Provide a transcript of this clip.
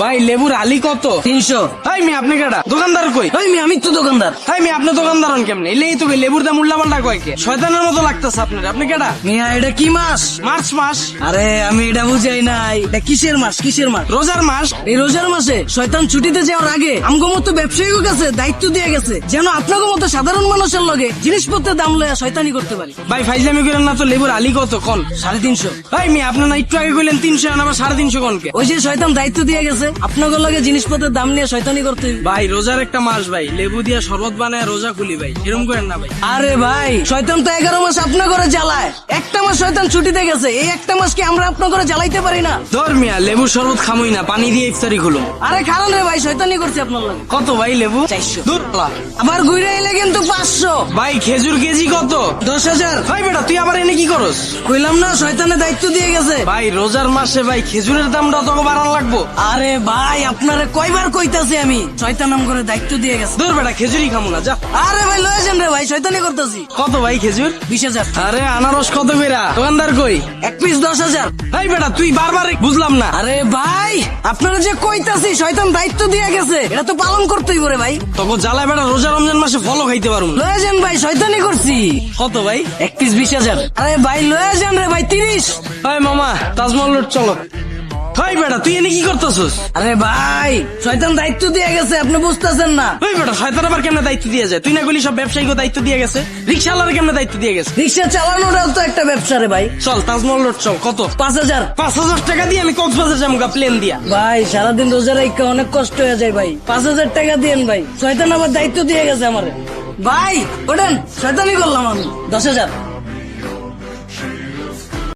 ভাই লেবুর আলি কত? তিনশো। হাই মি আপনি কেডা? দোকানদার কই? ওই মি আমি তো দোকানদার। হাই মি আপনি দোকানদার হন কেমনে? এলেই তো লেবুর দাম উল্লা পাল্টা কয় কে? শয়তানের মতো লাগতেছে আপনার। আপনি কেডা? মিয়া এটা কি মাস? মার্চ মাস। আরে আমি এটা বুঝাই নাই। এটা কিসের মাস? কিসের মাস? রোজার মাস। এই রোজার মাসে শয়তান ছুটিতে যাওয়ার আগে আমগো মতো ব্যবসায়ীর কাছে দায়িত্ব দিয়ে গেছে যেন আপনাকে মতো সাধারণ মানুষের লগে জিনিসপত্রের দাম লইয়া শয়তানি করতে পারি। ভাই ফাইজলামি করেন না তো লেবুর আলি কত? কোন? সাড়ে তিনশো। ভাই মি আপনি না একটু আগে কইলেন তিনশো আবার সাড়ে তিনশো কোনকে? ওই যে শয়তান দায়িত্ব দিয়ে গেছে আপনাকে লগে জিনিসপত্রের দাম নিয়ে শয়তানি করতে ভাই রোজার একটা মাস ভাই। লেবু দিয়া শরবত বানায় রোজা খুলি ভাই। এরম করেন না ভাই। আরে ভাই শয়তান তো এগারো মাস আপনার করে জ্বালায়। একটা মাস শয়তান ছুটিতে গেছে। এই একটা মাস কি আমরা আপনার করে জ্বালাইতে পারি না? ধর মিয়া লেবুর শরবত খামুই না। পানি দিয়ে ইফতারি খুলুম আরে খারান রে ভাই শয়তানি করছে আপনার লগে। কত ভাই লেবু? চারশো। দূর। আবার ঘুরে এলে কিন্তু পাঁচশো। ভাই খেজুর কেজি কত? দশ হাজার। ভাই বেটা তুই আবার এনে কি করস? কইলাম না শয়তানের দায়িত্ব দিয়ে গেছে। ভাই রোজার মাসে ভাই খেজুরের দামটা তোকে বাড়ান লাগবো। আরে ভাই আপনারে কয়বার কইতাছি আমি? শয়তান নাম করে দায়িত্ব দিয়ে গেছে। দূর বেটা খেজুরই খামু না যা। আরে ভাই লয়ে যান রে ভাই শয়তানি করতেছি। কত ভাই খেজুর? বিশ হাজার। আরে আনারস কত বেরা দোকানদার কই? এক পিস দশ হাজার। ভাই বেটা তুই বারবার বুঝলাম না। আরে ভাই আপনারা যে কইতাছি শয়তান দায়িত্ব দিয়ে গেছে এটা তো পালন করতেই পারে ভাই। তখন জ্বালায় বেটা রোজা রমজান মাসে ফলও খাইতে পারুম না। লয়ে যান ভাই শয়তানি করছি। কত ভাই? এক পিস বিশ হাজার। আরে ভাই লয়ে যান রে ভাই তিরিশ। ভাই মামা তাজমহল রোড চলো ভাই বেটা তুই এনে কি করতেছস? আরে ভাই শয়তান দায়িত্ব দিয়ে গেছে আপনি বুঝতেছেন না। ওই বেটা শয়তান আবার কেমনে দায়িত্ব দিয়ে যায়? তুই না গলি সব ব্যবসায়ীকে দায়িত্ব দিয়ে গেছে? রিক্সাওয়ালার কেমনে দায়িত্ব দিয়ে গেছে? রিক্সা চালানোটাও তো একটা ব্যবসা রে ভাই। চল তাজমহল রোড চল কত? পাঁচ হাজার। পাঁচ হাজার টাকা দিয়ে আমি কক্সবাজার যাব প্লেন দিয়া। ভাই সারাদিন রোজা রাখা অনেক কষ্ট হয়ে যায় ভাই। পাঁচ হাজার টাকা দিয়েন ভাই। শয়তান আবার দায়িত্ব দিয়ে গেছে আমার। ভাই ওঠেন শয়তানি করলাম আমি। দশ হাজার।